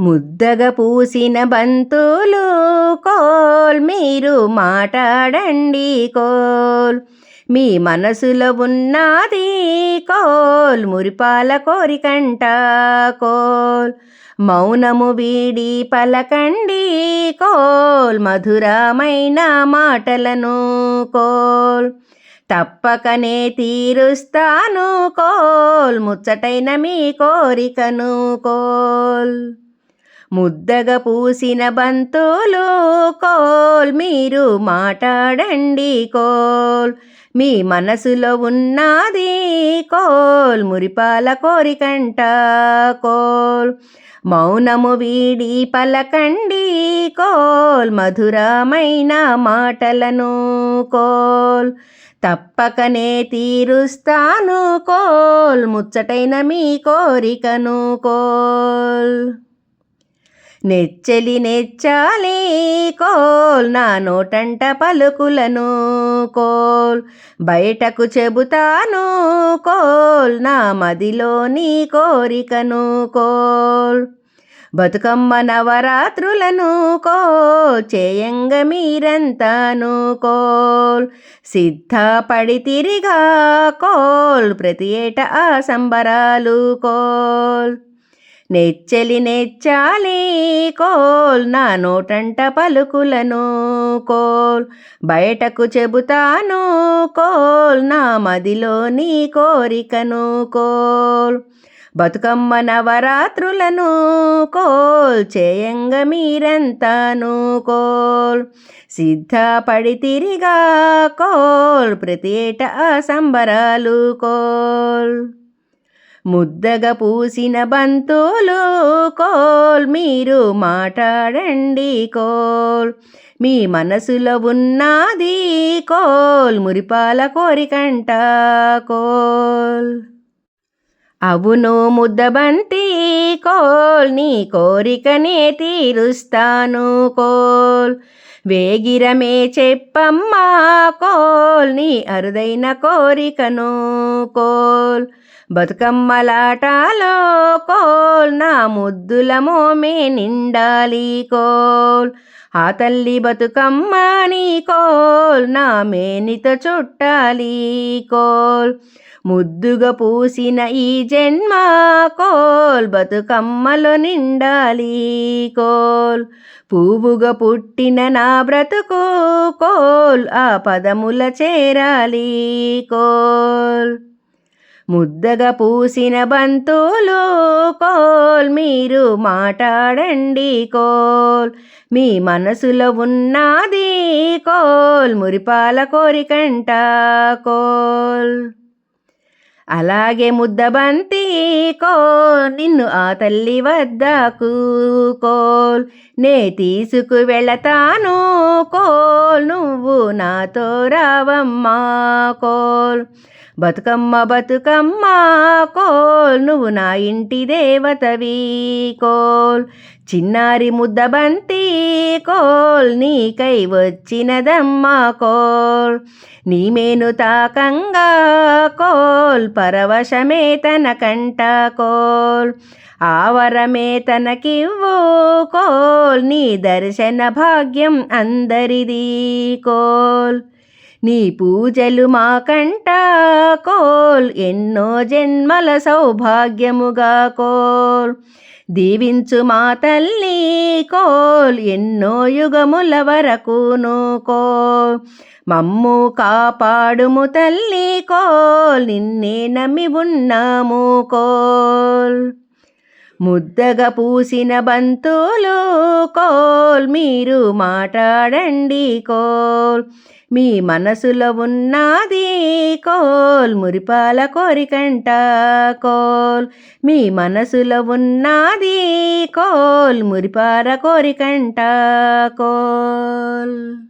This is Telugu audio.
ముద్దగా పూసిన బంతులు కోల్ మీరు మాట్లాడండి కోల్. మీ మనసులో ఉన్నది కోల్ మురిపాల కోరికంట కోల్. మౌనము వీడి పలకండి కోల్ మధురమైన మాటలను కోల్. తప్పకనే తీరుస్తాను కోల్ ముచ్చటైన మీ కోరికను కోల్. ముద్దగా పూసిన బంతులు కోల్ మీరు మాట్లాడండి కోల్. మీ మనసులో ఉన్నది కోల్ మురిపాల కోరికంట కోల్. మౌనము వీడి పలకండి కోల్ మధురమైన మాటలను కోల్. తప్పకనే తీరుస్తాను కోల్ ముచ్చటైన మీ కోరికను కోల్. నెచ్చలి నెచ్చాలి కోల్ నా నోటంట పలుకులను కోల్. బయటకు చెబుతాను కోల్ నా మదిలోని కోరికను కోల్. బతుకమ్మ నవరాత్రులను కో చేయంగ మీరంతాను కోల్. సిద్ధపడి తిరిగా కోల్ ప్రతి ఏట ఆ సంబరాలు కోల్. నెచ్చలి నెచ్చాలి కోల్ నా నోటంట పలుకులను కోల్. బయటకు చెబుతాను కోల్ నా మదిలోని కోరికను కోల్. బతుకమ్మ నవరాత్రులను కోల్ చేయంగ మీరంతాను కోల్. సిద్ధపడి తిరిగా కోల్ ప్రతి ఏట సంబరాలు కోల్. ముద్దగా పూసిన బంతులు కోల్ మీరు మాట్లాడండి కోల్. మీ మనసులో ఉన్నది కోల్ మురిపాల కోరికంట కోల్. అవును ముద్దబంతి కోల్ నీ కోరికనే తీరుస్తాను కోల్. వేగిరమే చెప్పమ్మా కోల్ నీ అరుదైన కోరికను కోల్. బతుకమ్మలాటాలో కోల్ నా ముద్దుల మోమే నిండాలి కోల్. ఆ తల్లి బతుకమ్మ నీ కోల్. కోల్ నా మేనిత చుట్టాలి కోల్. ముద్దుగా పూసిన ఈ జన్మ కోల్. బతుకమ్మలో నిండాలి కోల్. పువ్వుగా పుట్టిన నా బ్రతుకు కోల్. ఆ పదముల చేరాలి కోల్. ముద్దగా పూసిన బంతులు కోల్ మీరు మాట్లాడండి కోల్. మీ మనసులో ఉన్నది కోల్ మురిపాల కోరికంట కోల్. అలాగే ముద్దబంతి కోల్ నిన్ను ఆ తల్లి వద్దకు కోల్. నే తీసుకు వెళతాను కోల్ నువ్వు నాతో రావమ్మా కోల్. బతుకమ్మ బతుకమ్మ కోల్. నువ్వు నా ఇంటి దేవతవి కోల్. చిన్నారి ముద్దబంతి కోల్. నీకై వచ్చినదమ్మ కోల్. నీ మేను తాకంగా కోల్. పరవశమే తన కంట కోల్. ఆవరమే తనకివ్వు కోల్. నీ దర్శన భాగ్యం అందరిది కోల్. నీ పూజలు మాకంట కోల్. ఎన్నో జన్మల సౌభాగ్యముగా కోల్. దీవించు మా తల్లి కోల్. ఎన్నో యుగముల వరకును కోల్. మమ్ము కాపాడుము తల్లి కోల్. నిన్నే నమ్మి ఉన్నాము కోల్. ముద్దగా పూసిన బంతులు కోల్ మీరు మాట్లాడండి కోల్. మీ మనసులో ఉన్నది కోల్ మురిపాల కోరికంట కోల్. మీ మనసులో ఉన్నది కోల్ మురిపాల కోరికంట కోల్.